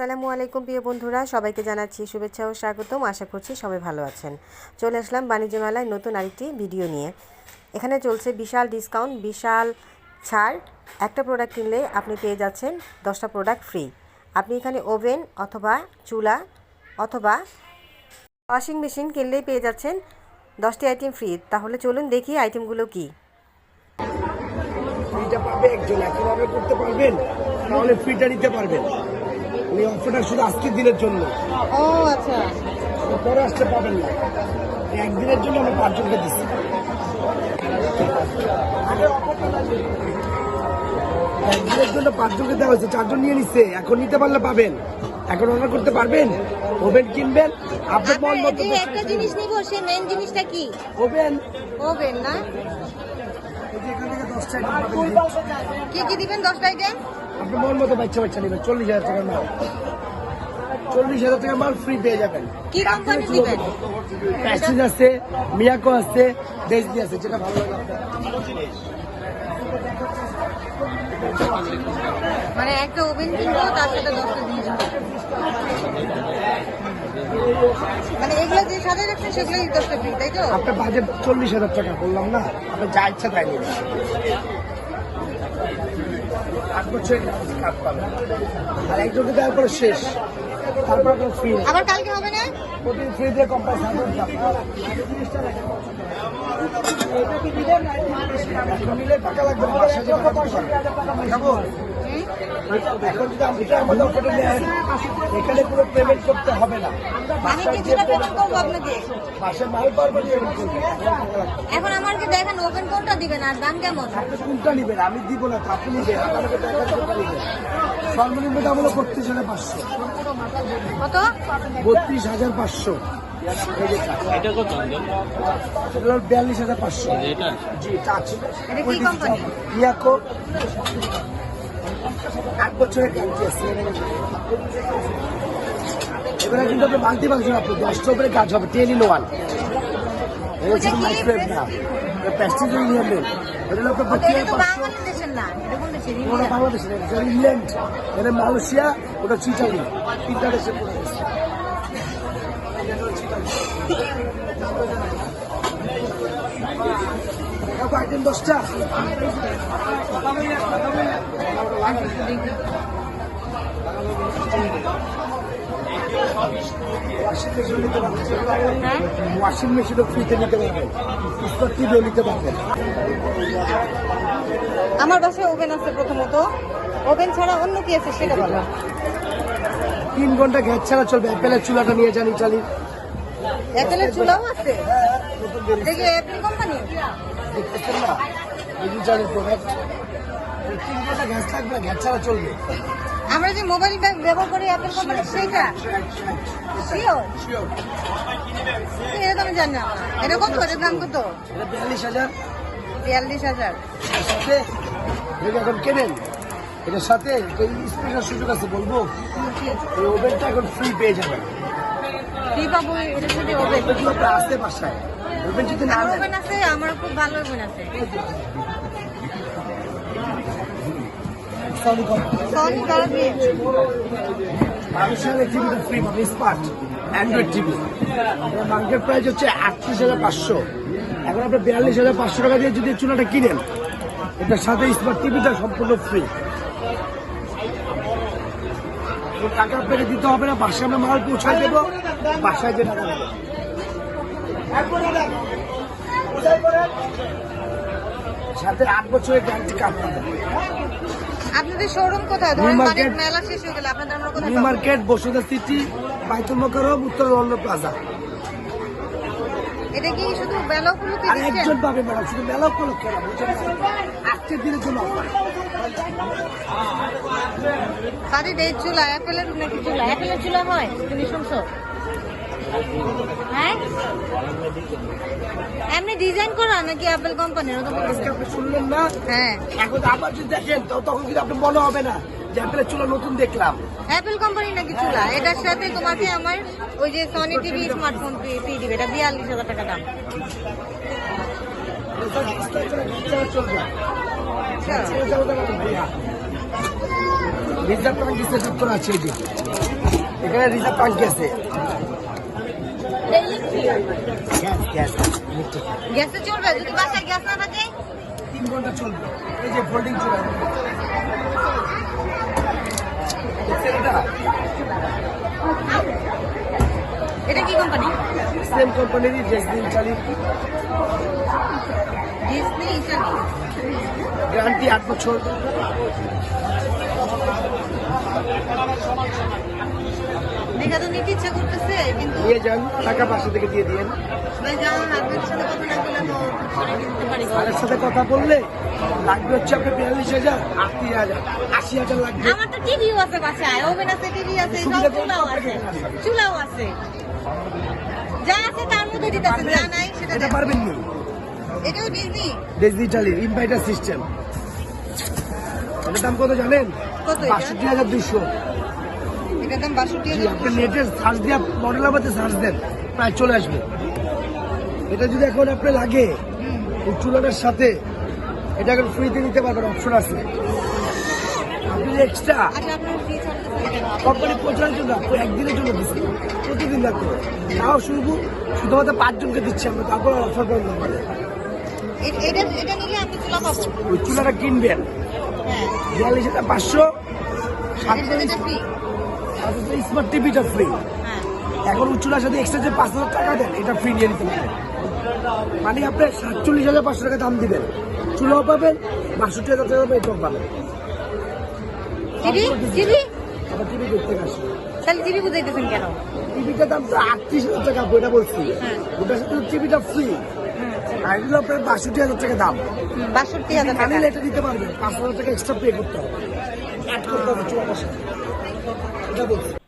আসসালামু আলাইকুম প্রিয় বন্ধুরা, সবাইকে জানাচ্ছি শুভেচ্ছা ও স্বাগতম। আশা করছি সবাই ভালো আছেন। চলে আসলাম বাণিজ্য মেলায় নতুন আরেকটি ভিডিও নিয়ে। এখানে চলছে বিশাল ডিসকাউন্ট বিশাল ছাড়। একটা প্রোডাক্ট কিনলে আপনি পেয়ে যাচ্ছেন দশটা প্রোডাক্ট ফ্রি আপনি এখানে ওভেন অথবা চুলা অথবা ওয়াশিং মেশিন কিনলেই পেয়ে যাচ্ছেন দশটি আইটেম ফ্রি তাহলে চলুন দেখি আইটেমগুলো কী। ফ্রিটা পাবে একজন অর্ডার করতে পারবেন, তাহলে ফ্রিটা নিতে পারবেন। এই অফারটা শুধু আজকের দিনের জন্য। ও আচ্ছা। পরে আসতে পাবেন না। একদিনের জন্য আমি পাঁচজনকে দিচ্ছি। একদিনের জন্য পাঁচজনকে দেওয়া হয়েছে। চারজন নিয়ে নিচ্ছে। এখন নিতে পারলে পাবেন। এখন অর্ডার করতে পারবেন? ওভেন কিনবেন? আপনার মন মতো একটা জিনিস নিব সেই মেন জিনিসটা কি? ওভেন। ওভেন না? কি কি দিবেন দশটা আইটেম আপনি মন মতো বাচ্চা বাচ্চা নেবেন চল্লিশ হাজার টাকার মাল। চল্লিশ হাজার টাকার মাল ফ্রি পেয়ে যাবেন। কি কোম্পানি দিবেন? প্যাসিজ আছে মিয়াকো আছে ডেজনি আছে যেটা ভালো লাগে। আপনার। মানে একটা ওভেন কিনবো তার সাথে দশটা জিনিস মানে এগুলো যে সাজায় রাখছেন সেগুলোই দশটা ফ্রি তাই তো? আপনার বাজেট চল্লিশ হাজার টাকা বললাম না? আপনার যা ইচ্ছা তাই আট বছর কাপ পাবে। আর একজনকে দেওয়ার পরে শেষ তারপর আপনার ফ্রি আবার কালকে হবে না? প্রতিদিন ফ্রি দিয়ে কোম্পানি মিলে টাকা লাগবে। এখন যদি আমাদের নেন এখানে কোনো পেমেন্ট করতে হবে না। মাসে মাল এখন আমাকে দেখেন ওভেন কোনটা দিবেন আর দাম কেমন? কোনটা নিবেন? আমি দিব না আপনি নিবেন। আপনাকে সর্বনিম্ন দাম হলো বত্রিশ হাজার পাঁচশো। কত? বত্রিশ হাজার পাঁচশো। এটা কত? এটা বিয়াল্লিশ হাজার পাঁচশো। এটা? জি টাচ এটা কি কোম্পানি? ইয়াকো। আট বছরের গ্যারান্টি আছে এবারে কিন্তু আপনি মাল্টি ফাংশন আপনি দশটা উপরে কাজ হবে টেন ইন ওয়ান? মাইক্রোওয়েভ না। প্যাস্টিজ ইংল্যান্ডের এটা হলো আপনার বাংলাদেশের ইংল্যান্ড। এটা মালয়েশিয়া ওটা চিটালি তিনটা দেশে পড়ে আইটেম দশটা? ওয়াশিং মেশিনও ফ্রিতে নিতে পারবেন স্মার্ট টিভিও নিতে পারবেন আমার বাসায় ওভেন আছে প্রথমত। ওভেন ছাড়া অন্য কি আছে সেটা বলো। তিন ঘণ্টা গ্যাস ছাড়া চলবে। অ্যাপেলের চুলাটা নিয়ে যান ইটালি অ্যাপেলের চুলাও আছে? দেখি অ্যাপেল কোম্পানি? দেখতেছেন না? এই প্রোডাক্ট গ্যাস থাকবে গ্যাস ছাড়া চলবে। আমরা যে মোবাইল ব্যাগ ব্যবহার করি অ্যাপেল কোম্পানির সেইটা? শিওর এটা তো আমি জানি না। এটা কত এটার দাম কত? বিয়াল্লিশ হাজার। বিয়াল্লিশ হাজার। সাথে এখন কেনেন? এটার সাথে স্পেশাল সুযোগ আছে বলব? এই ওভেনটা এখন ফ্রি পেয়ে যাবেন। কি পাবো এটার সাথে ওভেন। ওভেন আসতে বাসায়। ওভেন যদি না ওভেন আছে আমার খুব ভালো ওভেন আছে। সনি কোম্পানি সনি কারণে মানুষের free smart Android TV market price হচ্ছে আটত্রিশ হাজার পাঁচশো এখন আপনি বিয়াল্লিশ হাজার পাঁচশো টাকা দিয়ে যদি চুলাটা কিনেন এটার সাথে স্মার্ট টিভিটা সম্পূর্ণ ফ্রি টাকা আপনাকে দিতে হবে না বাসায় আমরা মাল পৌঁছায় দেবো বাসায় যে টাকা সাথে আট বছরের গ্যারান্টি পাবেন আপনাদের শোরুম কোথায়? ধরেন মানে। মেলা শেষ হয়ে গেলে আপনাদের আমরা কোথায় নিউ মার্কেট বসুন্ধরা সিটি বাইতুল মোকারম উত্তর লন্ডন প্লাজা এটা কি শুধু বেলা উপলক্ষে আর একজন পাবে ম্যাডাম শুধু মেলা উপলক্ষে আজকের দিনের জন্য offer। বাড়ির এই চুলা অ্যাপেলের নাকি চুলা? অ্যাপেলের চুলা হয় তুমি শুনছো? হ্যাঁ? এমনি ডিজাইন করা নাকি অ্যাপেল কোম্পানির শুনলেন না? হ্যাঁ। এখন আবার যদি দেখেন তখন কিন্তু আপনি মনে হবে না যে আপনার চুলা নতুন দেখলাম। অ্যাপেল কোম্পানি নাকি চুলা? এটার সাথে তোমাকে আমার ওই যে সনি টিভি স্মার্টফোন ফ্রি দিবে। এটা বিয়াল্লিশ হাজার টাকা দাম। আচ্ছা। রিজার্ভ করা আছে এখানে রিজার্ভ টাঙ্কি আছে গ্যাস গ্যাস। গ্যাসে চলবে যদি বাসায় গ্যাস না থাকে? তিন ঘণ্টা চলবে। এই যে ফোল্ডিং চলে। এটা কি কোম্পানি সেম কোম্পানিরই জেসমিন চালি ডিসনি ইটালি গ্যারান্টি আট বছর। দেখা তো নিতে ইচ্ছা করতেছে কিন্তু নিয়ে যান টাকা পাশে থেকে দিয়ে দিয়েন। ভাই সাথে কথা না বলে তো কিনতে পারি তাদের সাথে কথা বললে লাগবে হচ্ছে আপনার বিয়াল্লিশ হাজার আটত্রিশ হাজার আশি হাজার লাগবে। আমার তো টিভিও আছে বাসায় ওভেন আছে টিভি আছে সব চুলাও আছে চুলাও আছে। যা আছে তার মধ্যে দিতেছে যা নাই সেটা এটা পারবেন নি? এটাও ডিজনি ডিজিটালি ইনভাইটার সিস্টেম। এটার দাম কত জানেন? কত? বাষট্টি হাজার দুশো এটার দাম বাষট্টি আপনি নেটে সার্চ দিয়ে মডেল আমাদের সার্চ দেন প্রায় চলে আসবে। এটা যদি এখন আপনার লাগে এই চুলাটার সাথে এটা এখন ফ্রিতে নিতে পারবেন অপশন আছে। আপনি এক্সট্রা আচ্ছা আপনার ফ্রি চলতেছে কেন? কোম্পানি পৌঁছানোর জন্য আপনি একদিনের জন্য দিচ্ছি প্রতিদিন লাগবে তাও শুরু শুধুমাত্র পাঁচজনকে দিচ্ছি আমরা তারপর অফার আপনি ওই চুলাটা কিনবেন। হ্যাঁ। বিয়াল্লিশ হাজার পাঁচশো স্মার্ট টিভিটা ফ্রি হ্যাঁ। এখন উচ্চলার সাথে এক্সট্রা যে পাঁচ হাজার টাকা দেন এটা ফ্রি নিয়ে নিতে পারেন মানে আপনি সাতচল্লিশ হাজার পাঁচশো টাকা দাম দিবেন। চুলাও পাবেন বাষট্টি হাজার টাকা এটাও পাবেন। টিভি টিভি আবার টিভি দেখতে আসে তাহলে টিভি বুঝাইতেছেন কেন? টিভিটার দাম তো আটত্রিশ হাজার টাকা বইটা বলছি। হ্যাঁ। ওটার সাথে টিভিটা ফ্রি আর এগুলো আপনার বাষট্টি হাজার টাকা দাম। বাষট্টি হাজার টাকা। এটা দিতে পারবেন পাঁচ হাজার টাকা এক্সট্রা পে করতে হবে। অ্যাড করতে হবে চুলাটার সাথে ザコです。